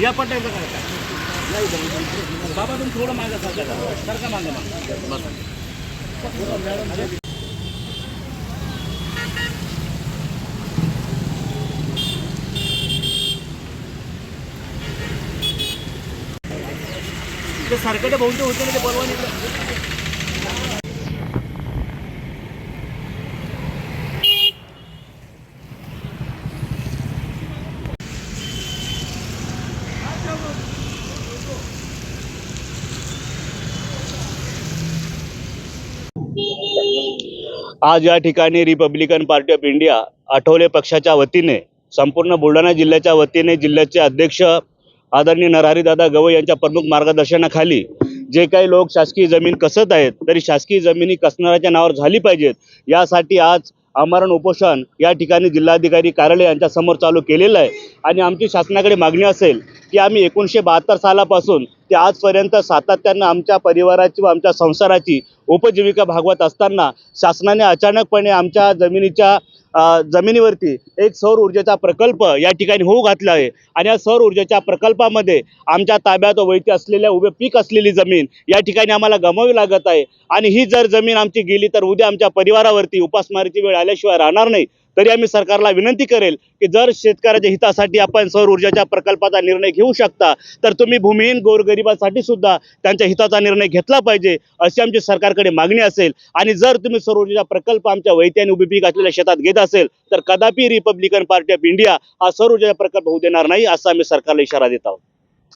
या पट्ट्याचं काय काय? बाबा तुम्ही थोडं मागं सरका सारखा मागा मागा. मागं बस ते सरकडे बहुतेक होते ना ते बोलवा आज या ठिकाणी Republican Party of India Athawale पक्षाच्या वतीने संपूर्ण बुलढाणा जिल्ह्याच्या वतीने जिल्ह्याचे अध्यक्ष आदरणीय नरहरीदादा गवई यांच्या प्रमुख मार्गदर्शनाखाली जे काही लोक शासकीय जमीन कसत आहेत तरी शासकीय जमिनी कसणाऱ्याच्या नावावर झाली पाहिजेत. यासाठी आज आमरण उपोषण या ठिकाणी जिल्हाधिकारी कार्यालय यांच्या समोर चालू केलेलं आहे. आणि आमची शासनाकडे मागणी असेल की आम्ही एकोणीसशे बहात्तर सालापासून ते आजपर्यंत सातत्यानं आमच्या परिवाराची व आमच्या संसाराची उपजीविका भागवत असताना शासनाने अचानकपणे आमच्या जमिनीच्या जमिनीवरती एक सौर ऊर्जेचा प्रकल्प या ठिकाणी होऊ घातला आहे. आणि या सौर ऊर्जेच्या प्रकल्पामध्ये आमच्या ताब्यात वैती असलेल्या उभे पीक असलेली जमीन या ठिकाणी आम्हाला गमावी लागत आहे. आणि ही जर जमीन आमची गेली तर उद्या आमच्या परिवारावरती उपासमारीची वेळ आल्याशिवाय राहणार नाही. तरी आम्ही सरकारला विनंती करेल की जर शेतकऱ्याच्या हितासाठी आपण सौर ऊर्जेच्या प्रकल्पाचा निर्णय घेऊ शकता तर तुम्ही भूमिहीन गोरगरिबांसाठी सुद्धा त्यांच्या हिताचा निर्णय घेतला पाहिजे अशी आमची सरकारकडे मागणी असेल. आणि जर तुम्ही सौर ऊर्जेचा प्रकल्प आमच्या वैती आणि उभी पीक असलेल्या शेतात घेत असेल तर कदापि रिपब्लिकन पार्टी ऑफ इंडिया हा सौर ऊर्जेचा प्रकल्प होऊ देणार नाही असा आम्ही सरकारला इशारा देत आहोत.